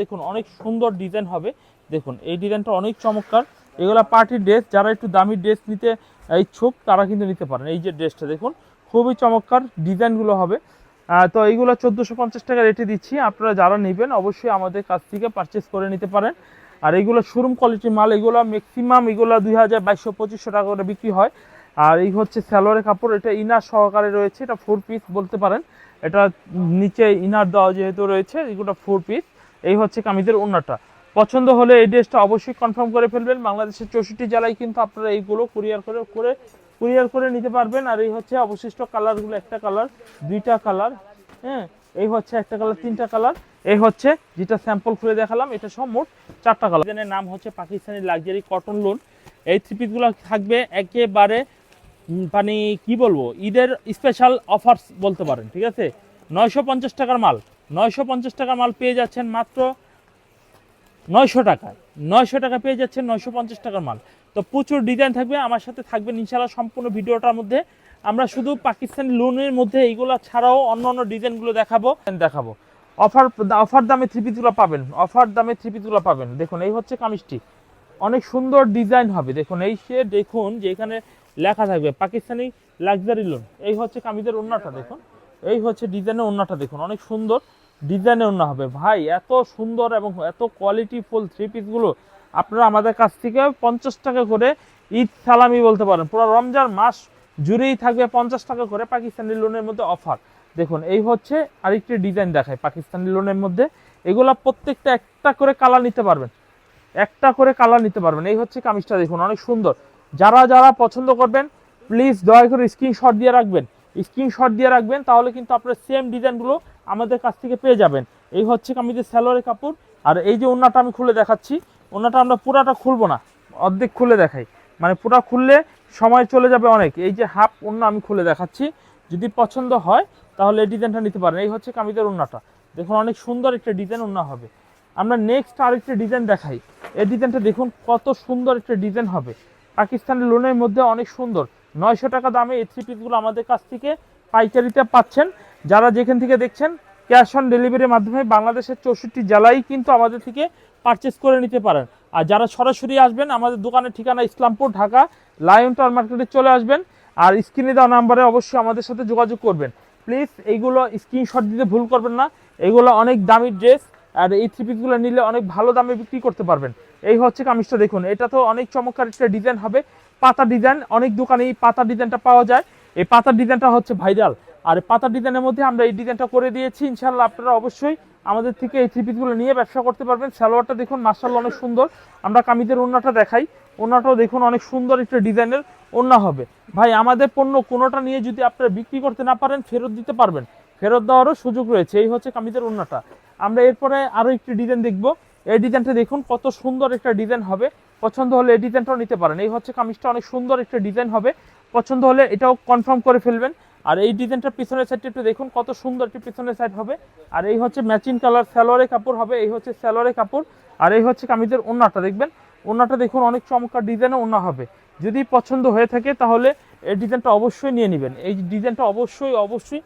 দেখুন, অনেক সুন্দর ডিজাইন হবে। দেখুন, এই ডিজাইনটা অনেক চমৎকার। এগুলো পার্টি ড্রেস যারা একটু দামি ড্রেস নিতে ইচ্ছুক, তারা কিন্তু নিতে পারেন। এই যে ড্রেসটা দেখুন, খুবই চমৎকার ডিজাইনগুলো হবে। তো এইগুলো চোদ্দোশো পঞ্চাশ টাকা রেটে দিচ্ছি। আপনারা যারা নেবেন, অবশ্যই আমাদের কাছ থেকে পারচেস করে নিতে পারেন। আর এগুলো শোরুম কোয়ালিটির মাল, এগুলো ম্যাক্সিমাম এগুলো দুই হাজার বাইশশো পঁচিশশো টাকা করে বিক্রি হয়। আর এই হচ্ছে স্যালোয়ারের কাপড়, এটা ইনার সহকারে রয়েছে, এটা ফোর পিস বলতে পারেন। এটা নিচে ইনার দেওয়া যেহেতু রয়েছে, এগুলো ফোর পিস এই হচ্ছে কামিজের ওড়নাটা। পছন্দ হলে এই ড্রেসটা অবশ্যই কনফার্ম করে ফেলবেন। বাংলাদেশের চৌষট্টি জেলায় কিন্তু আপনারা এইগুলো কুরিয়ার করে করে কুরিয়ার করে নিতে পারবেন। আর এই হচ্ছে অবশিষ্ট কালারগুলো একটা কালার দুইটা কালার হ্যাঁ? এই হচ্ছে একটা কালার তিনটা কালার এই হচ্ছে যেটা স্যাম্পল খুলে দেখালাম, এটা সব মোট চারটা কালার ডিজাইনের নাম হচ্ছে পাকিস্তানি লাক্সারি কটন লোন এই থ্রি পিসগুলো থাকবে একেবারে মানে কি বলব? ঈদের স্পেশাল অফার্স বলতে পারেন, ঠিক আছে? নয়শো পঞ্চাশ টাকার মাল। নয়শো পঞ্চাশ টাকার মাল পেয়ে যাচ্ছেন মাত্র নয়শো টাকায়। নয়শো টাকা পেয়ে যাচ্ছেন নয়শো পঞ্চাশ টাকার মাল। তো প্রচুর ডিজাইন থাকবে, আমার সাথে থাকবেন ইনশাল্লাহ সম্পূর্ণ ভিডিওটার মধ্যে। আমরা শুধু পাকিস্তানি লোনের মধ্যে এইগুলো ছাড়াও অন্য অন্য ডিজাইনগুলো দেখাবো দেখাবো। অফার অফার দামে থ্রি পিসগুলো পাবেন অফার দামে থ্রি পিসগুলো পাবেন। দেখুন, এই হচ্ছে কামিজটি। অনেক সুন্দর ডিজাইন হবে। দেখুন, এই সে দেখুন যে এখানে লেখা থাকবে, পাকিস্তানি লাক্সারি লোন এই হচ্ছে কামিজের ওন্নাটা দেখুন। এই হচ্ছে ডিজাইনের ওন্নাটা দেখুন, অনেক সুন্দর ডিজাইনের ওন্না হবে। ভাই, এত সুন্দর এবং এত কোয়ালিটি ফুল থ্রি পিসগুলো আপনারা আমাদের কাছ থেকে পঞ্চাশ টাকা করে ঈদ সালামি বলতে পারেন। পুরো রমজান মাস জুড়েই থাকবে পঞ্চাশ টাকা করে পাকিস্তানি লোনের মধ্যে অফার দেখুন, এই হচ্ছে আরেকটি ডিজাইন দেখায় পাকিস্তানি লোনের মধ্যে। এগুলা প্রত্যেকটা একটা করে কালার নিতে পারবেন। একটা করে কালার নিতে পারবেন। এই হচ্ছে কামিজটা দেখুন, অনেক সুন্দর। যারা যারা পছন্দ করবেন প্লিজ দয়া করে স্ক্রিনশট দিয়ে রাখবেন। স্ক্রিনশট দিয়ে রাখবেন, তাহলে কিন্তু আপনার সেম ডিজাইনগুলো আমাদের কাছ থেকে পেয়ে যাবেন। এই হচ্ছে কামিজের স্যালোয়ারের কাপড়, আর এই যে ওন্নাটা আমি খুলে দেখাচ্ছি, ওন্নাটা আমরা পুরাটা খুলবো না, অর্ধেক খুলে দেখাই। মানে পুরা খুললে সময় চলে যাবে অনেক। এই যে হাফ ওন্না আমি খুলে দেখাচ্ছি, যদি পছন্দ হয়, তাহলে এই ডিজাইনটা নিতে পারেন। এই হচ্ছে কামিজের ওন্নাটা। দেখুন, অনেক সুন্দর একটা ডিজাইন ওন্না হবে। আমরা নেক্সট আরেকটা ডিজাইন দেখাই। এই ডিজাইনটা দেখুন, কত সুন্দর একটা ডিজাইন হবে। পাকিস্তানের লোনের মধ্যে অনেক সুন্দর। নয়শো টাকা দামে এই থ্রি পিসগুলো আমাদের কাছ থেকে পাইকারিতে পাচ্ছেন। যারা যেখান থেকে দেখছেন ক্যাশ অন ডেলিভারির মাধ্যমে বাংলাদেশের চৌষট্টি জেলায় কিন্তু আমাদের থেকে পারচেস করে নিতে পারেন। আর যারা সরাসরি আসবেন, আমাদের দোকানের ঠিকানা ইসলামপুর, ঢাকা লায়ন টাওয়ার মার্কেটে চলে আসবেন। আর স্ক্রিনে দেওয়া নাম্বারে অবশ্যই আমাদের সাথে যোগাযোগ করবেন। প্লিজ এইগুলো স্ক্রিনশট দিতে ভুল করবেন না। এগুলো অনেক দামি ড্রেস আর এই থ্রি পিসগুলো নিলে অনেক ভালো দামে বিক্রি করতে পারবেন। এই হচ্ছে কামিজটা দেখুন। এটা তো অনেক চমৎকার একটা ডিজাইন হবে। পাতা ডিজাইন, অনেক দোকানে এই পাতা ডিজাইনটা পাওয়া যায়। এই পাতার ডিজাইনটা হচ্ছে ভাইরাল। আর পাতা ডিজাইনের মধ্যে আমরা এই ডিজাইনটা করে দিয়েছি। ইনশাল্লাহ আপনারা অবশ্যই আমাদের থেকে এই থ্রি নিয়ে ব্যবসা করতে পারবেন। সালোয়ারটা দেখুন মার্শাল্লাহ অনেক সুন্দর। আমরা কামিজের ওড়নাটা দেখাই। ওড়নাটাও দেখুন অনেক সুন্দর একটা ডিজাইনের ওড়না হবে। ভাই, আমাদের পণ্য কোনোটা নিয়ে যদি আপনারা বিক্রি করতে না পারেন, ফেরত দিতে পারবেন। ফেরত দেওয়ারও সুযোগ রয়েছে। এই হচ্ছে কামিজের ওড়নাটা। আমরা এরপরে আরও একটি ডিজাইন দেখব। এই ডিজাইনটা দেখুন কত সুন্দর একটা ডিজাইন হবে। পছন্দ হলে এই ডিজাইনটাও নিতে পারেন। এই হচ্ছে কামিজটা, অনেক সুন্দর একটা ডিজাইন হবে। পছন্দ হলে এটাও কনফার্ম করে ফেলবেন। আর এই ডিজাইনটার পিছনের সাইডটা একটু দেখুন, কত সুন্দর একটি পিছনের সাইড হবে। আর এই হচ্ছে ম্যাচিং কালার স্যালোয়ারের কাপড় হবে, এই হচ্ছে স্যালোয়ারের কাপড়। আর এই হচ্ছে কামিজের ওড়নাটা, দেখবেন? ওড়নাটা দেখুন, অনেক চমৎকার ডিজাইনের ওড়না হবে। যদি পছন্দ হয়ে থাকে, তাহলে এই ডিজাইনটা অবশ্যই নিয়ে নেবেন। এই ডিজাইনটা অবশ্যই অবশ্যই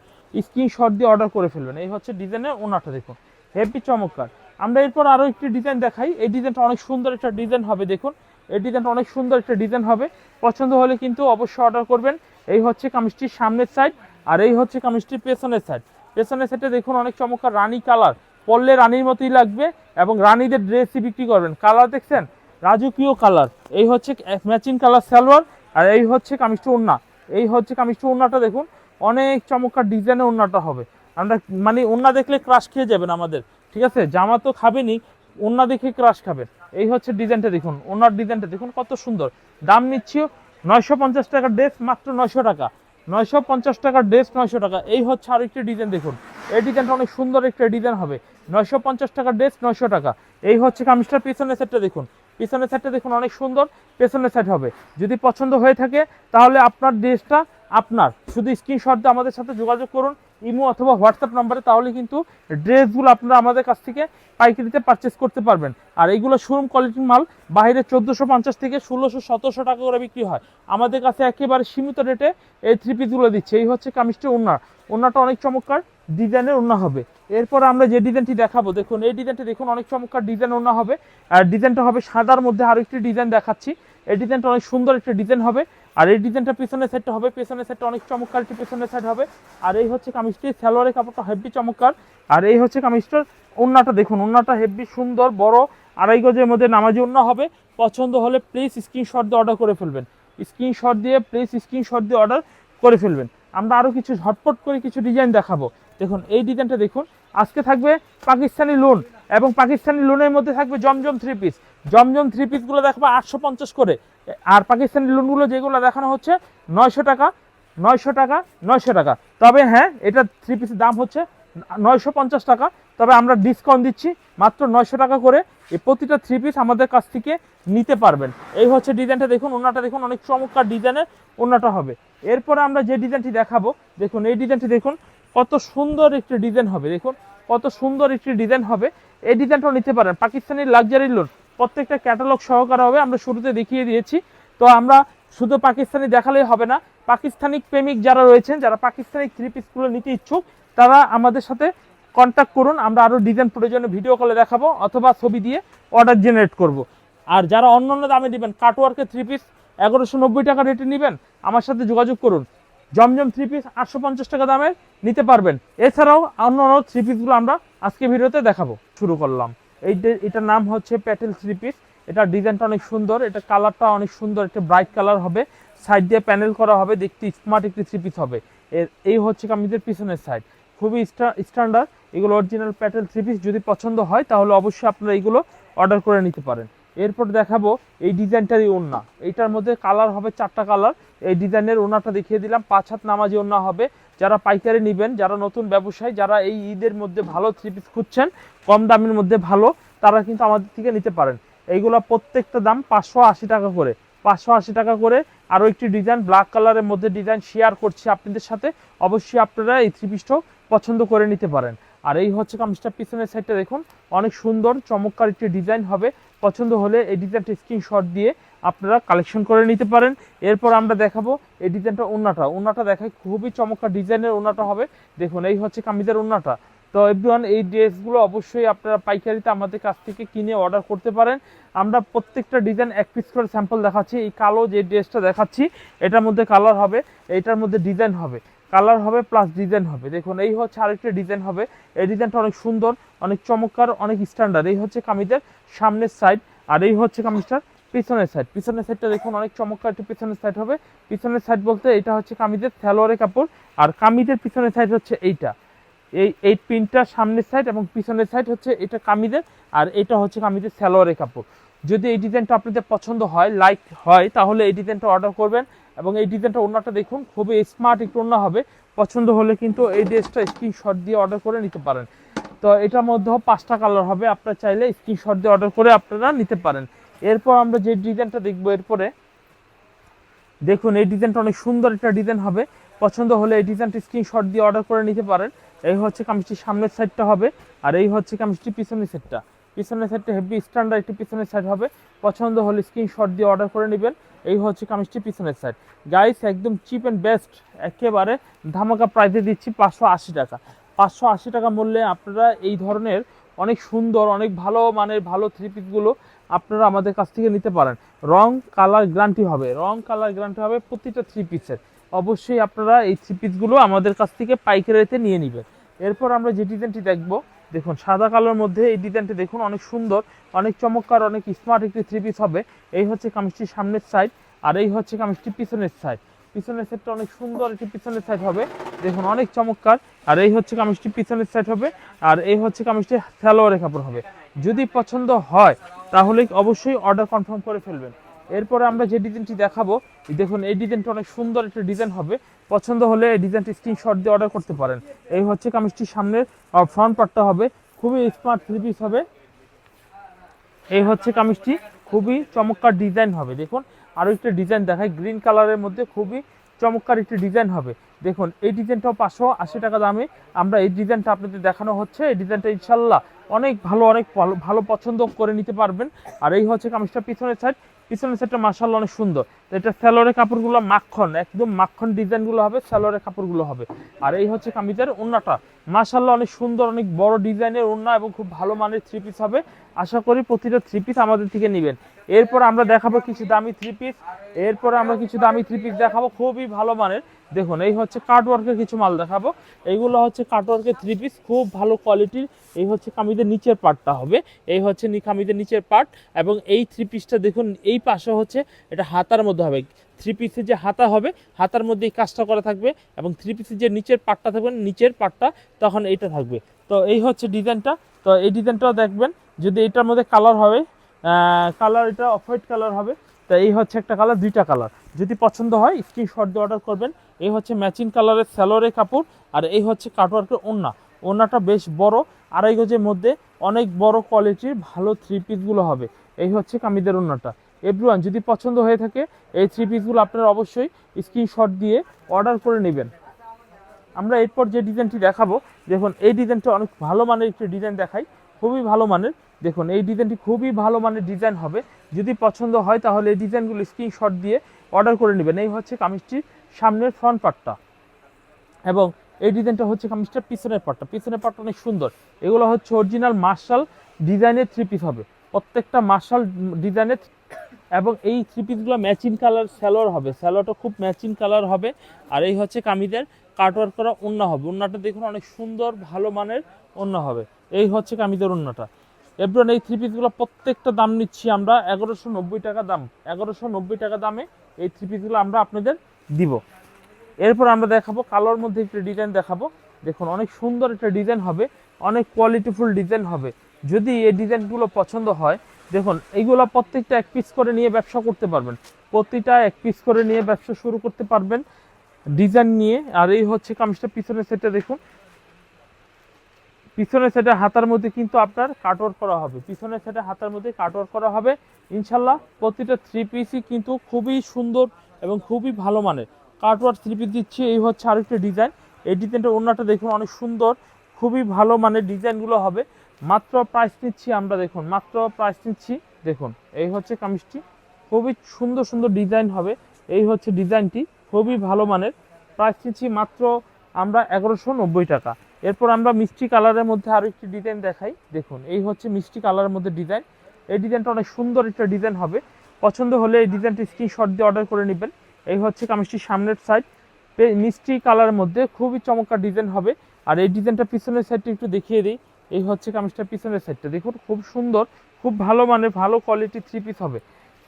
স্ক্রিনশট দিয়ে অর্ডার করে ফেলবেন। এই হচ্ছে ডিজাইনের ওড়নাটা, দেখুন। হেভি চমৎকার। আমরা এরপর আরও একটি ডিজাইন দেখাই। এই ডিজাইনটা অনেক সুন্দর একটা ডিজাইন হবে, দেখুন। এই ডিজাইনটা অনেক সুন্দর একটা ডিজাইন হবে। পছন্দ হলে কিন্তু অবশ্যই অর্ডার করবেন। এই হচ্ছে কামিজটির সামনের সাইড আর এই হচ্ছে কামিজটির পেছনের সাইড পেছনের সাইডে দেখুন, অনেক চমৎকার রানী কালার পরলে রানীর মতোই লাগবে এবং রানীদের ড্রেসই বিক্রি করবেন। কালার দেখছেন? রাজকীয় কালার এই হচ্ছে ম্যাচিং কালার সালোয়ার, আর এই হচ্ছে কামিজটি ওন্না এই হচ্ছে কামিজটি ওন্নাটা দেখুন, অনেক চমৎকার ডিজাইনের ওন্নাটা হবে। আমরা মানে ওন্না দেখলে ক্রাশ খেয়ে যাবেন আমাদের। ঠিক আছে? জামা তো খাবেনই ওন্না দেখে ক্রাশ খাবেন। এই হচ্ছে ডিজাইনটা দেখুন ওনার ডিজাইনটা দেখুন, কত সুন্দর। দাম নিচ্ছি নয়শো পঞ্চাশ টাকার ড্রেস মাত্র নয়শো টাকা। নয়শো পঞ্চাশ টাকার ড্রেস নয়শো টাকা। এই হচ্ছে আরেকটি ডিজাইন দেখুন। এই ডিজাইনটা অনেক সুন্দর একটা ডিজাইন হবে। নয়শো পঞ্চাশ টাকার ড্রেস নয়শো টাকা। এই হচ্ছে কামিজটার পিছনের সেটটা দেখুন। পিছনের সাইডটা দেখুন, অনেক সুন্দর। পেছনের সাইড হবে। যদি পছন্দ হয়ে থাকে, তাহলে আপনার ড্রেসটা আপনার। শুধু স্ক্রিনশট দিয়ে আমাদের সাথে যোগাযোগ করুন। ইমো অথবা হোয়াটসঅ্যাপ নাম্বারে তাহলে কিন্তু ড্রেসগুলো আপনারা আমাদের কাছ থেকে পাইকারিতে পারচেস করতে পারবেন। আর এইগুলো শোরুম কোয়ালিটির মাল বাইরে চোদ্দোশো পঞ্চাশ থেকে ষোলোশো সতেরোশো টাকা করে বিক্রি হয়। আমাদের কাছে একেবারে সীমিত রেটে এই থ্রি পিসগুলো দিচ্ছে। এই হচ্ছে কামিজটি ওনার ওনারটা অনেক চমৎকার ডিজাইনের ওড়না হবে। এরপর আমরা যে ডিজাইনটি দেখাবো, দেখুন, এই ডিজাইনটি দেখুন, অনেক চমৎকার ডিজাইন ওড়না হবে। আর ডিজাইনটা হবে সাদার মধ্যে আরও একটি ডিজাইন দেখাচ্ছি। এই ডিজাইনটা অনেক সুন্দর একটা ডিজাইন হবে। আর এই ডিজাইনটা পিছনের সাইডটা হবে, পেছনের সাইডটা অনেক চমৎকার একটি পিছনের সাইড হবে। আর এই হচ্ছে কামিজটি, সালোয়ারের কাপড়টা হেভি চমৎকার। আর এই হচ্ছে কামিজটার ওড়নাটা দেখুন, ওড়নাটা হেভি সুন্দর, বড়, আড়াই গজের মধ্যে নামাজি ওড়না হবে। পছন্দ হলে প্লিজ স্ক্রিনশট দিয়ে অর্ডার করে ফেলবেন। স্ক্রিনশট দিয়ে প্লিজ স্ক্রিনশট দিয়ে অর্ডার করে ফেলবেন। আমরা আরও কিছু ঝটপট করে কিছু ডিজাইন দেখাবো। দেখুন, এই ডিজাইনটা দেখুন, আজকে থাকবে পাকিস্তানি লোন এবং পাকিস্তানি লোনের মধ্যে থাকবে Zamzam three piece Zamzam three পিসগুলো দেখাবো আটশো পঞ্চাশ করে। আর পাকিস্তানি লোনগুলো যেগুলো দেখানো হচ্ছে, নয়শো টাকা নয়শো টাকা নয়শো টাকা। তবে হ্যাঁ এটা থ্রি পিসের দাম হচ্ছে নয়শো পঞ্চাশ টাকা। তবে আমরা ডিসকাউন্ট দিচ্ছি মাত্র নয়শো টাকা করে। এই প্রতিটা থ্রি পিস আমাদের কাছ থেকে নিতে পারবেন। এই হচ্ছে ডিজাইনটা দেখুন ওনাটা দেখুন, অনেক চমৎকার ডিজাইনের ওনাটা হবে। এরপরে আমরা যে ডিজাইনটি দেখাবো, দেখুন, এই ডিজাইনটি দেখুন, কত সুন্দর একটি ডিজাইন হবে, দেখুন, কত সুন্দর একটি ডিজাইন হবে। এই ডিজাইনটাও নিতে পারেন। পাকিস্তানি লাক্সারি লোন প্রত্যেকটা ক্যাটালগ সহকারে হবে, আমরা শুরুতে দেখিয়ে দিয়েছি। তো আমরা শুধু পাকিস্তানি দেখালেই হবে না, পাকিস্তানি প্রেমিক যারা রয়েছেন, যারা পাকিস্তানি থ্রি পিসগুলো নিতে ইচ্ছুক, তারা আমাদের সাথে কন্ট্যাক্ট করুন, আমরা আরও ডিজাইন প্রয়োজনে ভিডিও কলে দেখাবো অথবা ছবি দিয়ে অর্ডার জেনারেট করব। আর যারা অন্য অন্য দামে নেবেন কাটওয়ার্কের থ্রি পিস এগারোশো নব্বই টাকা রেটে নেবেন, আমার সাথে যোগাযোগ করুন। জমজম থ্রি পিস আটশো পঞ্চাশ টাকা দামের নিতে পারবেন। এছাড়াও অন্য অন্য থ্রি পিসগুলো আমরা আজকে ভিডিওতে দেখাবো। শুরু করলাম। এই যে- এটার নাম হচ্ছে প্যাটেল থ্রি পিস। এটা ডিজাইনটা অনেক সুন্দর, এটা কালারটা অনেক সুন্দর, একটা ব্রাইট কালার হবে। সাইড দিয়ে প্যানেল করা হবে, দেখতে স্মার্ট একটি থ্রি পিস হবে। এর, এই হচ্ছে কামিজের পিছনের সাইড। খুবই স্ট্যান্ডার্ড, এগুলো অরিজিনাল প্যাটেল থ্রি পিস যদি পছন্দ হয়, তাহলে অবশ্যই আপনারা এইগুলো অর্ডার করে নিতে পারেন। এরপর দেখাবো এই ডিজাইনটারই ওড়না। এইটার মধ্যে কালার হবে চারটা কালার। এই ডিজাইনের ওড়নাটা দেখিয়ে দিলাম। পাঁচ হাত নামাজি ওড়না হবে। যারা পাইকারি নেবেন, যারা নতুন ব্যবসায়ী, যারা এই ঈদের মধ্যে ভালো থ্রি পিস খুঁজছেন, কম দামের মধ্যে ভালো, তারা কিন্তু আমাদের থেকে নিতে পারেন। এইগুলো প্রত্যেকটা দাম পাঁচশো আশি টাকা করে। পাঁচশো আশি টাকা করে আরও একটি ডিজাইন ব্ল্যাক কালারের মধ্যে ডিজাইন শেয়ার করছি আপনাদের সাথে। অবশ্যই আপনারা এই থ্রি পিসটাও পছন্দ করে নিতে পারেন। আর এই হচ্ছে কামিজটা পিছনের সাইডটা দেখুন। অনেক সুন্দর, চমৎকার একটি ডিজাইন হবে। পছন্দ হলে এই ডিজাইনটা স্ক্রিনশট দিয়ে আপনারা কালেকশন করে নিতে পারেন। এরপর আমরা দেখাবো এই ডিজাইনটা ওনাটা ওনাটা দেখায় খুবই চমৎকার ডিজাইনের ওনাটা হবে। দেখুন, এই হচ্ছে কামিজের ওনাটা তো এভরিওয়ান এই ড্রেসগুলো অবশ্যই আপনারা পাইকারিতে আমাদের কাছ থেকে কিনে অর্ডার করতে পারেন। আমরা প্রত্যেকটা ডিজাইন এক পিস করে স্যাম্পল দেখাচ্ছি। এই কালো যে ড্রেসটা দেখাচ্ছি, এটার মধ্যে কালার হবে, এইটার মধ্যে ডিজাইন হবে। কালার হবে প্লাস ডিজাইন হবে। দেখুন, এই হচ্ছে আরেকটা ডিজাইন হবে। এই ডিজাইনটা অনেক সুন্দর, অনেক চমৎকার, অনেক স্ট্যান্ডার্ড এই হচ্ছে কামিজের সামনের সাইড আর এই হচ্ছে কামিজটার পিছনের সাইড পিছনের সাইডটা দেখুন অনেক চমৎকার একটু পিছনের সাইড হবে। পিছনের সাইড বলতে এটা হচ্ছে কামিজের সালোয়ারের কাপড়, আর কামিজের পিছনের সাইড হচ্ছে এইটা। এই এই প্রিন্টটা সামনের সাইড এবং পিছনের সাইড হচ্ছে এটা কামিজের, আর এটা হচ্ছে কামিজের সালোয়ারের কাপড়। যদি এই ডিজাইনটা আপনাদের পছন্দ হয় লাইক হয়, তাহলে এই ডিজাইনটা অর্ডার করবেন এবং এই ডিজাইনটা ওনাটা দেখুন, খুবই স্মার্ট একটু ওনা হবে। পছন্দ হলে কিন্তু এই ড্রেসটা স্ক্রিনশট দিয়ে অর্ডার করে নিতে পারেন। তো এটার মধ্যেও পাঁচটা কালার হবে, আপনারা চাইলে স্ক্রিনশট দিয়ে অর্ডার করে আপনারা নিতে পারেন। এরপর আমরা যে ডিজাইনটা দেখব এরপরে, দেখুন এই ডিজাইনটা অনেক সুন্দর একটা ডিজাইন হবে। পছন্দ হলে এই ডিজাইনটি স্ক্রিনশট দিয়ে অর্ডার করে নিতে পারেন। এই হচ্ছে কামিজটির সামনের সাইডটা হবে আর এই হচ্ছে কামিজটি পিছনের সাইডটা পিছনের সাইডটা হেভি স্ট্যান্ডার্ড একটি পিছনের সাইড হবে। পছন্দ হলে স্ক্রিনশট দিয়ে অর্ডার করে নেবেন। এই হচ্ছে কামিজটি পিছনের সাইড গাইস একদম চিপ অ্যান্ড বেস্ট একেবারে ধামাকা প্রাইজে দিচ্ছি পাঁচশো আশি টাকা। পাঁচশো আশি টাকা মূল্যে আপনারা এই ধরনের অনেক সুন্দর, অনেক ভালো মানের, ভালো থ্রি পিসগুলো আপনারা আমাদের কাছ থেকে নিতে পারেন। রং কালার গ্যারান্টি হবে। রং কালার গ্যারান্টি হবে প্রতিটা থ্রি পিসের অবশ্যই আপনারা এই থ্রি পিসগুলো আমাদের কাছ থেকে পাইকারিতে নিয়ে নেবেন। এরপর আমরা যে ডিজাইনটি দেখব, দেখুন, সাদা কালোর মধ্যে এই ডিজাইনটি দেখুন, অনেক সুন্দর, অনেক চমৎকার, অনেক স্মার্ট একটি থ্রি পিস হবে। এই হচ্ছে কামিজটির সামনের সাইড আর এই হচ্ছে কামিজটির পিছনের সাইড পিছনের সাইডটা অনেক সুন্দর, একটি পিছনের সাইড হবে। দেখুন, অনেক চমৎকার। আর এই হচ্ছে কামিজটি পিছনের সাইড হবে। আর এই হচ্ছে কামিজটি সালোয়ারের কাপড় হবে। যদি পছন্দ হয়, তাহলে অবশ্যই অর্ডার কনফার্ম করে ফেলবেন। এরপরে আমরা যে ডিজাইনটি দেখাবো দেখুন, এই ডিজাইনটা অনেক সুন্দর একটা ডিজাইন হবে। পছন্দ হলে এই ডিজাইনটি স্ক্রিনশট দিয়ে অর্ডার করতে পারেন। এই হচ্ছে কামিজটির সামনের ফ্রন্ট পার্টটা হবে। খুবই স্মার্ট থ্রি পিস হবে। এই হচ্ছে কামিজটি। খুবই চমৎকার ডিজাইন হবে, দেখুন। আরও একটা ডিজাইন দেখায় গ্রিন কালারের মধ্যে খুবই চমৎকার একটি ডিজাইন হবে। দেখুন, এই ডিজাইনটাও পাঁচশো আশি টাকা দামে। আমরা এই ডিজাইনটা আপনাদের দেখানো হচ্ছে। এই ডিজাইনটা ইনশাল্লাহ অনেক ভালো অনেক ভালো পছন্দ করে নিতে পারবেন। আর এই হচ্ছে কামিজটা পিছনের সাইড পিছনের সেটটা মার্শাল্লাহ অনেক সুন্দর। তো এটা স্যালোরের কাপড়গুলো মাখন, একদম মাখন ডিজাইনগুলো হবে স্যালোরের কাপড়গুলো হবে। আর এই হচ্ছে কামিজের ওন্নাটা মার্শাল্লাহ অনেক সুন্দর, অনেক বড় ডিজাইনের ওন্না এবং খুব ভালো মানের থ্রি পিস হবে। আশা করি প্রতিটা থ্রি পিস আমাদের থেকে নেবেন। এরপর আমরা দেখাবো কিছু দামি থ্রি পিস এরপরে আমরা কিছু দামি থ্রি পিস দেখাবো, খুবই ভালো মানের। দেখুন, এই হচ্ছে কাটওয়ার্কের কিছু মাল দেখাবো। এইগুলো হচ্ছে কাটওয়ার্কের থ্রি পিস খুব ভালো কোয়ালিটির এই হচ্ছে কামিজের নিচের পার্টটা হবে। এই হচ্ছে নি- কামিজের নিচের পার্ট এবং এই থ্রি পিসটা দেখুন, এই পাশে হচ্ছে এটা হাতার মধ্যে হবে। থ্রি পিসের যে হাতা হবে, হাতার মধ্যে এই কাজটা করা থাকবে এবং থ্রি পিসের যে নিচের পার্টটা থাকবে, নিচের পার্টটা তখন এইটা থাকবে। তো এই হচ্ছে ডিজাইনটা তো এই ডিজাইনটাও দেখবেন, যদি এটার মধ্যে কালার হবে কালার এটা অফ হোয়াইট কালার হবে। তো এই হচ্ছে একটা কালার দুইটা কালার যদি পছন্দ হয় স্ক্রিনশট দিয়ে অর্ডার করবেন। এই হচ্ছে ম্যাচিং কালারের স্যালোরের কাপড়, আর এই হচ্ছে কাটওয়ার্কের ওড়না। ওড়নাটা বেশ বড়, আড়াই গজের মধ্যে অনেক বড় কোয়ালিটির ভালো থ্রি পিসগুলো হবে। এই হচ্ছে কামিদের ওড়নাটা। এভরিওয়ান যদি পছন্দ হয়ে থাকে, এই থ্রি পিসগুলো আপনারা অবশ্যই স্ক্রিনশট দিয়ে অর্ডার করে নেবেন। আমরা এরপর যে ডিজাইনটি দেখাবো, দেখুন, এই ডিজাইনটা অনেক ভালো মানের একটি ডিজাইন দেখাই খুবই ভালো মানের। দেখুন, এই ডিজাইনটি খুবই ভালো মানের ডিজাইন হবে। যদি পছন্দ হয়, তাহলে এই ডিজাইনগুলো স্ক্রিনশট দিয়ে অর্ডার করে নেবেন। এই হচ্ছে কামিজটির সামনের ফ্রন্ট পার্টটা এবং এই ডিজাইনটা হচ্ছে কামিজটার পিছনের পার্টটা পিছনের পার্টটা অনেক সুন্দর। এগুলো হচ্ছে অরিজিনাল মার্শাল ডিজাইনের থ্রি পিস হবে। প্রত্যেকটা মার্শাল ডিজাইনের এবং এই থ্রি পিসগুলো ম্যাচিং কালার স্যালোয়ার হবে। স্যালোয়ারটা খুব ম্যাচিং কালার হবে। আর এই হচ্ছে কামিজের কাটওয়ার্ক করা ওন্না হবে। ওন্নাটা দেখুন অনেক সুন্দর, ভালো মানের ওন্না হবে। এই হচ্ছে কামিজের ওন্নাটা এবার এই থ্রি পিসগুলো প্রত্যেকটা দাম নিচ্ছি আমরা এগারোশো নব্বই টাকা দাম। এগারোশো নব্বই টাকা দামে এই থ্রি পিসগুলো আমরা আপনাদের দিব। এরপর আমরা দেখাবো কালোর মধ্যে একটা ডিজাইন দেখাবো। দেখুন, অনেক সুন্দর একটা ডিজাইন হবে, অনেক কোয়ালিটিফুল ডিজাইন হবে। যদি এই ডিজাইনগুলো পছন্দ হয়, দেখুন, এইগুলো প্রত্যেকটা এক পিস করে নিয়ে ব্যবসা করতে পারবেন। প্রতিটা এক পিস করে নিয়ে ব্যবসা শুরু করতে পারবেন। ডিজাইন নিয়ে, আর এই হচ্ছে কামিজটা পিছনের সেটে দেখুন। পিছনের সেটে হাতার মধ্যে কিন্তু আপনার কাটওয়ার্ক করা হবে। পিছনের সেটে হাতার মধ্যে কাটওয়ার্ক করা হবে। ইনশাল্লাহ প্রতিটা থ্রি পিসই কিন্তু খুবই সুন্দর এবং খুবই ভালো মানের। কাটওয়ার্ক থ্রি পিস দিচ্ছি, এই হচ্ছে আরেকটা ডিজাইন এই ডিজাইনটা অন্যটা দেখুন অনেক সুন্দর, খুবই ভালো মানের ডিজাইনগুলো হবে। মাত্র প্রাইস নিচ্ছি আমরা দেখুন, মাত্র প্রাইস নিচ্ছি, দেখুন, এই হচ্ছে কামিজটি। খুবই সুন্দর সুন্দর ডিজাইন হবে। এই হচ্ছে ডিজাইনটি খুবই ভালো মানের। প্রাইস নিচ্ছি মাত্র আমরা এগারোশো নব্বই টাকা। এরপর আমরা মিষ্টি কালারের মধ্যে আরও একটি ডিজাইন দেখাই। দেখুন, এই হচ্ছে মিষ্টি কালারের মধ্যে ডিজাইন এই ডিজাইনটা অনেক সুন্দর একটা ডিজাইন হবে। পছন্দ হলে এই ডিজাইনটি স্ক্রিনশট দিয়ে অর্ডার করে নেবেন। এই হচ্ছে কামিজটির সামনের সাইড মিষ্টি কালারের মধ্যে খুবই চমৎকার ডিজাইন হবে। আর এই ডিজাইনটা পিছনের সাইডটা একটু দেখিয়ে দিই। এই হচ্ছে কামিজটা পিছনের সাইডটা দেখুন, খুব সুন্দর, খুব ভালো মানের, ভালো কোয়ালিটি থ্রি পিস হবে।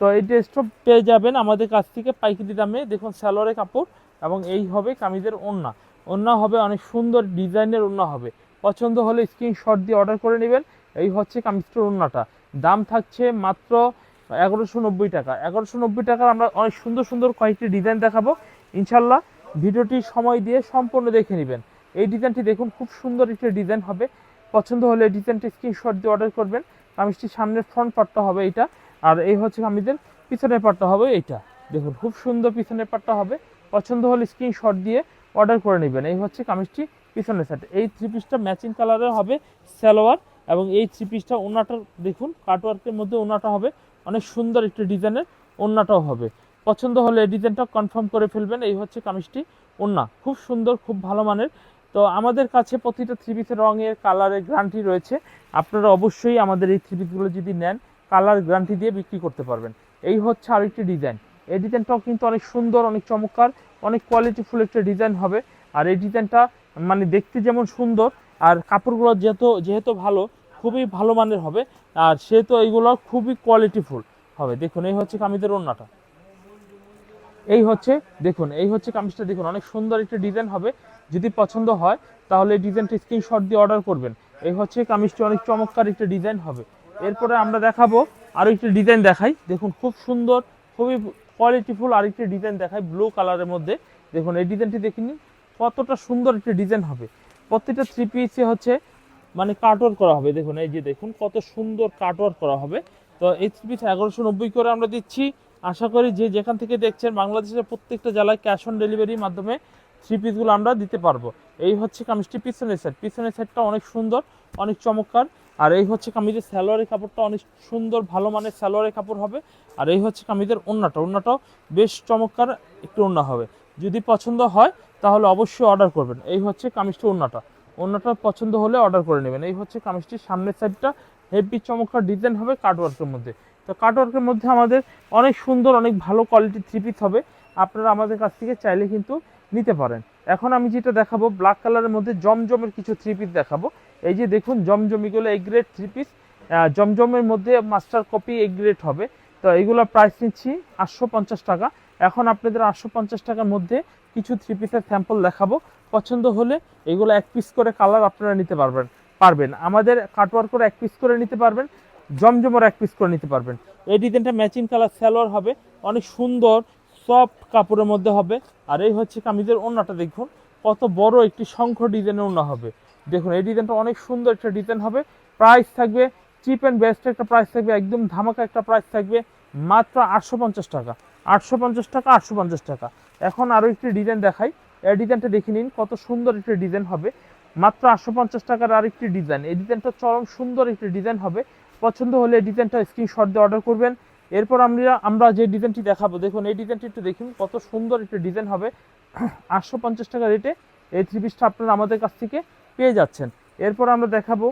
তো এই ড্রেসটা পেয়ে যাবেন আমাদের কাছ থেকে পাইকারি দামে। দেখুন স্যালোয়ারের কাপড় এবং এই হবে কামিজের ওড়না। ওড়না হবে, অনেক সুন্দর ডিজাইনের ওড়না হবে। পছন্দ হলে স্ক্রিনশট দিয়ে অর্ডার করে নেবেন। এই হচ্ছে কামিজটার ওড়নাটা। দাম থাকছে মাত্র এগারোশো নব্বই টাকা। এগারোশো নব্বই টাকার আমরা অনেক সুন্দর সুন্দর কয়েকটি ডিজাইন দেখাবো। ইনশাল্লাহ ভিডিওটি সময় দিয়ে সম্পূর্ণ দেখে নেবেন। এই ডিজাইনটি দেখুন, খুব সুন্দর একটি ডিজাইন হবে। পছন্দ হলে ডিজাইনটি স্ক্রিনশট দিয়ে অর্ডার করবেন। কামিজটির সামনের ফ্রন্ট পার্টটা হবে এইটা। আর এই হচ্ছে কামিজের পিছনের পার্টটা হবে এইটা। দেখুন, খুব সুন্দর পিছনের পার্টটা হবে। পছন্দ হলে স্ক্রিনশট দিয়ে অর্ডার করে নেবেন। এই হচ্ছে কামিজটি পিছনের সাইড এই থ্রি পিসটা ম্যাচিং কালারের হবে সালোয়ার এবং এই থ্রি পিসটা ওনাটা দেখুন কাটওয়ার্কের মধ্যে ওনাটা হবে। অনেক সুন্দর একটি ডিজাইনের ওন্নাটাও হবে। পছন্দ হলে ডিজাইনটা কনফার্ম করে ফেলবেন। এই হচ্ছে কামিজটি ওন্না খুব সুন্দর, খুব ভালো মানের। তো আমাদের কাছে প্রতিটা থ্রি পিসের রঙের কালারের গ্যারান্টি রয়েছে। আপনারা অবশ্যই আমাদের এই থ্রি পিসগুলো যদি নেন কালার গ্যারান্টি দিয়ে বিক্রি করতে পারবেন। এই হচ্ছে আরেকটি ডিজাইন এই ডিজাইনটাও কিন্তু অনেক সুন্দর, অনেক চমৎকার। অনেক কোয়ালিটিফুল একটা ডিজাইন হবে। আর এই ডিজাইনটা মানে দেখতে যেমন সুন্দর, আর কাপড়গুলো যেহেতু যেহেতু ভালো, খুবই ভালো মানের হবে। আর সেহেতু এইগুলো খুবই কোয়ালিটিফুল হবে। দেখুন, এই হচ্ছে কামিজের ওড়নাটা। এই হচ্ছে, দেখুন, এই হচ্ছে কামিজটা, দেখুন, অনেক সুন্দর একটা ডিজাইন হবে। যদি পছন্দ হয়, তাহলে এই ডিজাইনটা স্ক্রিনশট দিয়ে অর্ডার করবেন। এই হচ্ছে কামিজটি অনেক চমৎকার একটা ডিজাইন হবে। এরপরে আমরা দেখাবো আরও একটি ডিজাইন দেখাই। দেখুন, খুব সুন্দর, খুবই কোয়ালিটিফুল আরেকটি ডিজাইন দেখাই ব্লু কালারের মধ্যে। দেখুন, এই ডিজাইনটি দেখে নিন কতটা সুন্দর একটি ডিজাইন হবে। প্রত্যেকটা থ্রি পিসে হচ্ছে মানে কাটওয়ার্ক করা হবে। দেখুন, এই যে দেখুন, কত সুন্দর কাটওয়ার্ক করা হবে। তো এই থ্রি পিস এগারোশো নব্বই করে আমরা দিচ্ছি। আশা করি যে যেখান থেকে দেখছেন, বাংলাদেশের প্রত্যেকটা জেলায় ক্যাশ অন ডেলিভারির মাধ্যমে থ্রি পিসগুলো আমরা দিতে পারব। এই হচ্ছে কামিজটি পিছনের সাইড পিছনের সাইডটা অনেক সুন্দর, অনেক চমৎকার। আর এই হচ্ছে কামিজের স্যালোয়ারের কাপড়টা অনেক সুন্দর, ভালো মানের স্যালোয়ারের কাপড় হবে। আর এই হচ্ছে কামিজের ওন্নাটা। ওন্নাটাও বেশ চমৎকার একটু ওন্না হবে। যদি পছন্দ হয়, তাহলে অবশ্যই অর্ডার করবেন। এই হচ্ছে কামিজটি ওন্নাটা। ওন্নাটা পছন্দ হলে অর্ডার করে নেবেন। এই হচ্ছে কামিজটির সামনের সাইডটা হেভি চমৎকার ডিজাইন হবে কাটওয়ার্কের মধ্যে। তো কাটওয়ার্কের মধ্যে আমাদের অনেক সুন্দর, অনেক ভালো কোয়ালিটির থ্রি পিস হবে। আপনারা আমাদের কাছ থেকে চাইলে কিন্তু নিতে পারেন। এখন আমি যেটা দেখাবো ব্ল্যাক কালারের মধ্যে জমজমের কিছু থ্রি পিস দেখাবো। এই যে দেখুন জমজমিগুলো এ গ্রেড থ্রি পিস জমজমের মধ্যে মাস্টার কপি এ গ্রেড হবে। তো এইগুলো প্রাইস নিচ্ছি আটশো পঞ্চাশ টাকা। এখন আপনাদের আটশো পঞ্চাশ টাকার মধ্যে কিছু থ্রি পিসের স্যাম্পল দেখাবো। পছন্দ হলে এগুলো এক পিস করে কালার আপনারা নিতে পারবেন পারবেন। আমাদের কাটওয়ার করে এক পিস করে নিতে পারবেন জমজমর এক পিস করে নিতে পারবেন। এই ডিজাইনটা ম্যাচিং কালার স্যালোয়ার হবে, অনেক সুন্দর সফট কাপড়ের মধ্যে হবে। আর এই হচ্ছে কামিজের ওড়নাটা দেখুন, কত বড় একটি শঙ্খ ডিজাইনের ওড়না হবে। দেখুন, এই ডিজাইনটা অনেক সুন্দর একটা ডিজাইন হবে। প্রাইস থাকবে চিপ অ্যান্ড বেস্ট একটা প্রাইস থাকবে, একদম ধামাকা একটা প্রাইস থাকবে, মাত্র আটশো পঞ্চাশ টাকা। আটশো পঞ্চাশ টাকা, আটশো পঞ্চাশ টাকা। এখন আরও একটি ডিজাইন দেখাই। এই ডিজাইনটা দেখে নিন, কত সুন্দর একটি ডিজাইন হবে। মাত্র আটশো পঞ্চাশ টাকার আরেকটি ডিজাইন এই ডিজাইনটা চরম সুন্দর একটি ডিজাইন হবে। পছন্দ হলে এই ডিজাইনটা স্ক্রিনশট দিয়ে অর্ডার করবেন। এরপর আমরা আমরা যে ডিজাইনটি দেখাবো, দেখুন, এই ডিজাইনটি একটু দেখুন, কত সুন্দর একটি ডিজাইন হবে। আটশো পঞ্চাশ টাকা রেটে এই থ্রি পিসটা আপনারা আমাদের কাছ থেকে পেয়ে যাচ্ছেন। এরপর আমরা দেখাবো,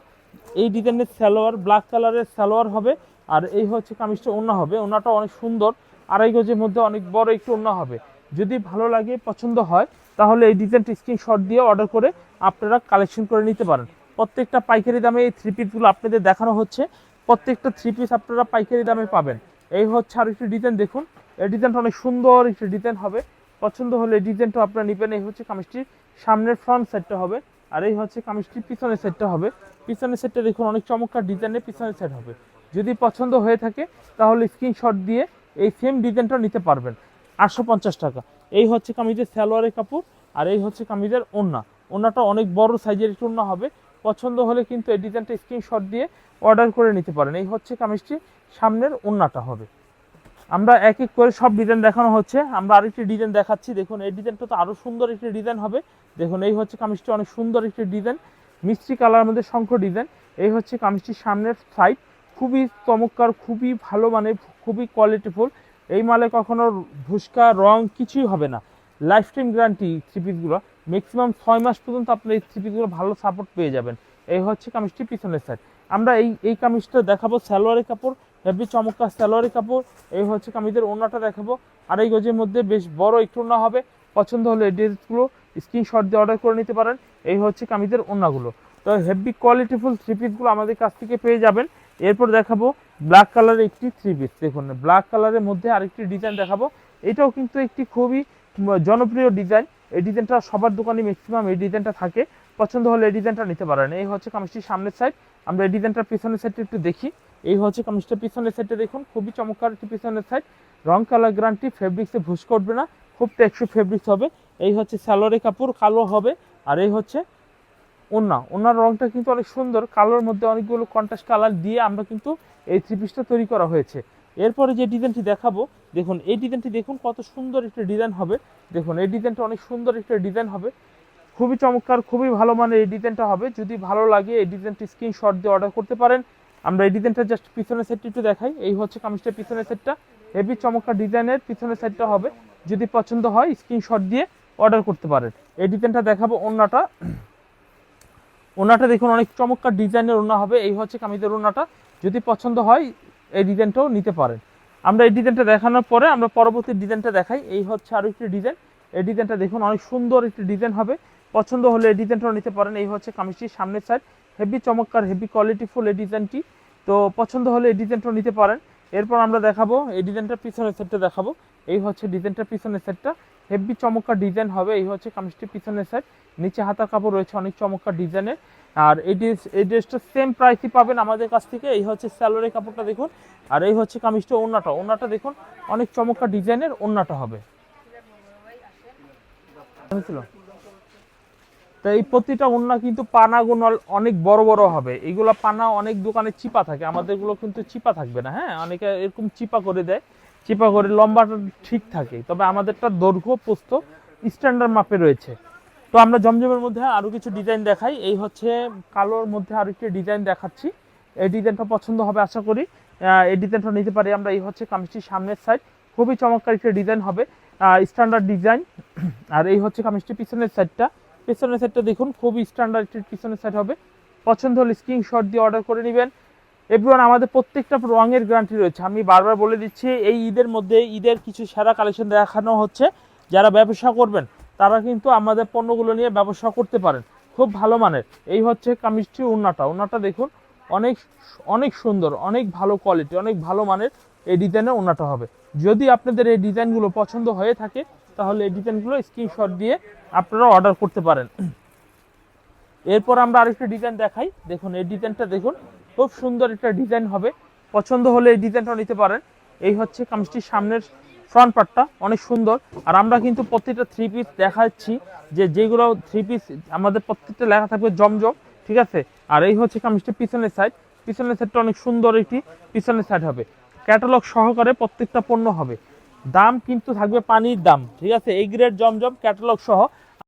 এই ডিজাইনের সালোয়ার ব্ল্যাক কালারের সালোয়ার হবে, আর এই হচ্ছে কামিজটা ওনা হবে। ওনাটা অনেক সুন্দর, আড়াই গজের মধ্যে অনেক বড় একটু ওনা হবে। যদি ভালো লাগে, পছন্দ হয়, তাহলে এই ডিজাইনটা স্ক্রিনশট দিয়ে অর্ডার করে আপনারা কালেকশন করে নিতে পারেন। প্রত্যেকটা পাইকারি দামে এই থ্রি পিসগুলো আপনাদের দেখানো হচ্ছে। প্রত্যেকটা থ্রি পিস আপনারা পাইকারি দামে পাবেন। এই হচ্ছে আর একটি ডিজাইন, দেখুন। এই ডিজাইনটা অনেক সুন্দর একটি ডিজাইন হবে। পছন্দ হলে এই ডিজাইনটা আপনারা নেবেন। এই হচ্ছে কামিজটির সামনের ফ্রন্ট সাইডটা হবে। আর এই হচ্ছে কামিজটি, পিছনের সেটটা হবে। পিছনের সেটটা দেখুন, অনেক চমৎকার ডিজাইনের পিছনের সেট হবে। যদি পছন্দ হয়ে থাকে, তাহলে স্ক্রিনশট দিয়ে এই সেম ডিজাইনটা নিতে পারবেন। আটশো পঞ্চাশ টাকা। এই হচ্ছে কামিজের সালোয়ারের কাপড়, আর এই হচ্ছে কামিজের ওড়না। ওড়নাটা অনেক বড় সাইজের একটু ওড়না হবে। পছন্দ হলে কিন্তু এই ডিজাইনটা স্ক্রিনশট দিয়ে অর্ডার করে নিতে পারেন। এই হচ্ছে কামিজটি সামনের ওড়নাটা হবে। আমরা এক এক করে সব ডিজাইন দেখানো হচ্ছে। আমরা আরেকটি ডিজাইন দেখাচ্ছি। দেখুন, এই ডিজাইনটা তো আরও সুন্দর একটি ডিজাইন হবে। দেখুন, এই হচ্ছে কামিজটি, অনেক সুন্দর একটি ডিজাইন মিষ্টি কালারের মধ্যে শঙ্খ ডিজাইন এই হচ্ছে কামিজটির সামনের সাইড খুবই চমৎকার, খুবই ভালো মানে খুবই কোয়ালিটিফুল এই মালে কখনো ভুসকা, রং কিছুই হবে না। লাইফ টাইম গ্যারান্টি থ্রি পিসগুলো ম্যাক্সিমাম ছয় মাস পর্যন্ত আপনি এই থ্রি পিসগুলো ভালো সাপোর্ট পেয়ে যাবেন। এই হচ্ছে কামিজটি পিছনের সাইড আমরা এই এই কামিজটা দেখাবো সালোয়ারের কাপড়। হেভি চমৎকার সালোয়ারের কাপড়। এই হচ্ছে কামিজের ওড়নাটা দেখাবো। আর এই গজের মধ্যে বেশ বড় একটু ওড়না হবে। পছন্দ হলে এই ড্রেসগুলো স্ক্রিনশট দিয়ে অর্ডার করে নিতে পারেন। এই হচ্ছে কামিজের ওনাগুলো তো হেভি কোয়ালিটিফুল থ্রি পিসগুলো আমাদের কাছ থেকে পেয়ে যাবেন। এরপর দেখাবো ব্ল্যাক কালারের একটি থ্রি পিস দেখুন ব্ল্যাক কালারের মধ্যে আরেকটি ডিজাইন দেখাবো। এটাও কিন্তু একটি খুবই জনপ্রিয় ডিজাইন এই ডিজাইনটা সবার দোকানে ম্যাক্সিমাম এই ডিজাইনটা থাকে। পছন্দ হলে এই ডিজাইনটা নিতে পারেন। এই হচ্ছে কামিজটির সামনের সাইড আমরা এই ডিজাইনটার পিছনের সাইডটা একটু দেখি। এই হচ্ছে কামিজটার পিছনের সাইডটা দেখুন। খুবই চমৎকার একটি পিছনের সাইড রং কালার গ্যারান্টি ফেব্রিক্সে ভুস করবে না। খুব টেকসই ফেব্রিক্স হবে। এই হচ্ছে স্যালোয়ারের কাপড়, কালো হবে। আর এই হচ্ছে ওনা ওনার রংটা কিন্তু অনেক সুন্দর। কালোর মধ্যে অনেকগুলো কন্ট্রাস্ট কালার দিয়ে আমরা কিন্তু এই থ্রি পিসটা তৈরি করা হয়েছে। এরপরে যে ডিজাইনটি দেখাবো, দেখুন, এই ডিজাইনটি দেখুন কত সুন্দর একটা ডিজাইন হবে। দেখুন, এই ডিজাইনটা অনেক সুন্দর একটা ডিজাইন হবে। খুবই চমৎকার, খুবই ভালো মানের এই ডিজাইনটা হবে। যদি ভালো লাগে, এই ডিজাইনটি স্ক্রিনশট দিয়ে অর্ডার করতে পারেন। আমরা এই ডিজাইনটা জাস্ট পিছনের সেটটি একটু দেখাই। এই হচ্ছে কামিজটা পিছনের সেটটা হেভি চমৎকার ডিজাইনের পিছনের সাইডটা হবে। যদি পছন্দ হয় স্ক্রিনশট দিয়ে অর্ডার করতে পারেন এই ডিজাইনটা দেখাবো অন্যটা ওনাটা দেখুন, অনেক চমৎকার ডিজাইনের ওনা হবে। এই হচ্ছে কামিজের ওনাটা যদি পছন্দ হয়, এই ডিজাইনটাও নিতে পারেন। আমরা এই ডিজাইনটা দেখানোর পরে আমরা পরবর্তী ডিজাইনটা দেখাই। এই হচ্ছে আরও একটি ডিজাইন। এই ডিজাইনটা দেখুন, অনেক সুন্দর একটি ডিজাইন হবে। পছন্দ হলে এই ডিজাইনটাও নিতে পারেন। এই হচ্ছে কামিজটির সামনের সাইড হেভি চমৎকার হেভি কোয়ালিটিফুল এই ডিজাইনটি। তো পছন্দ হলে এই ডিজাইনটাও নিতে পারেন। এরপর আমরা দেখাবো, এই ডিজাইনটার পিছনের সেটটা দেখাবো। এই হচ্ছে ডিজাইনটার পিছনের সেটটা হেভি চমৎকার ডিজাইন হবে, এই হচ্ছে কামিজটির পিছনের সাইড নিচে হাতা কাপড় রয়েছে অনেক চমৎকার ডিজাইনের। আর এই ড্রেস, এই ড্রেসটা সেম প্রাইসই পাবেন আমাদের কাছ থেকে, এই হচ্ছে স্যালোয়ারের কাপড়টা দেখুন। আর এই হচ্ছে কামিজটা ওন্নাটা ওন্নাটা দেখুন, অনেক চমৎকার ডিজাইনের ওন্নাটা হবে? তো এই প্রতিটা ওন্না কিন্তু পানাগুলো অনেক বড় বড় হবে। এইগুলো পানা অনেক দোকানে চিপা থাকে, আমাদেরগুলো কিন্তু চিপা থাকবে না হ্যাঁ? অনেকে এরকম চিপা করে দেয়। চিপা করে লম্বাটা ঠিক থাকে। তবে আমাদেরটা দৈর্ঘ্য পোস্ত স্ট্যান্ডার্ড মাপে রয়েছে। তো আমরা জমজমের মধ্যে আরও কিছু ডিজাইন দেখাই। এই হচ্ছে কালোর মধ্যে আরও একটি ডিজাইন দেখাচ্ছি। এই ডিজাইনটা পছন্দ হবে আশা করি। এই ডিজাইনটা নিতে পারি আমরা। এই হচ্ছে কামিজটির সামনের সাইড খুবই চমৎকার একটি ডিজাইন হবে। স্ট্যান্ডার্ড ডিজাইন আর এই হচ্ছে কামিজটির পিছনের সাইডটা পিছনের সাইডটা দেখুন, খুবই স্ট্যান্ডার্ড একটি পিছনের সাইড হবে। পছন্দ হলে স্ক্রিনশট দিয়ে অর্ডার করে নেবেন। এভরিওয়ান আমাদের প্রত্যেকটা রঙের গ্যারান্টি রয়েছে। আমি বারবার বলে দিচ্ছি, এই ঈদের মধ্যে ঈদের কিছু সেরা কালেকশন দেখানো হচ্ছে। যারা ব্যবসা করবেন, তারা কিন্তু আমাদের পণ্যগুলো নিয়ে ব্যবসা করতে পারেন। খুব ভালো মানের। এই হচ্ছে কামিজটি উন্নাটা। উন্নাটা দেখুন, অনেক অনেক সুন্দর, অনেক ভালো কোয়ালিটি অনেক ভালো মানের এই ডিজাইনের উন্নাটা হবে। যদি আপনাদের এই ডিজাইনগুলো পছন্দ হয়ে থাকে, তাহলে এই ডিজাইনগুলো স্ক্রিনশট দিয়ে আপনারা অর্ডার করতে পারেন। এরপর আমরা আরেকটা ডিজাইন দেখাই। দেখুন, এই ডিজাইনটা দেখুন খুব সুন্দর একটা ডিজাইন হবে। পছন্দ হলে এই ডিজাইনটা নিতে পারেন। এই হচ্ছে কামিজটির সামনের ফ্রন্ট পার্টটা অনেক সুন্দর। আর আমরা কিন্তু প্রত্যেকটা থ্রি পিস দেখাচ্ছি যে যেগুলো থ্রি পিস আমাদের প্রত্যেকটা লেখা থাকবে জমজম, ঠিক আছে? আর এই হচ্ছে কামিজটির পিছনের সাইড পিছনের সাইডটা অনেক সুন্দর একটি পিছনের সাইড হবে। ক্যাটালগ সহকারে প্রত্যেকটা পণ্য হবে। দাম কিন্তু থাকবে পানির দাম, ঠিক আছে? এই গ্রেড জমজম ক্যাটালগ সহ।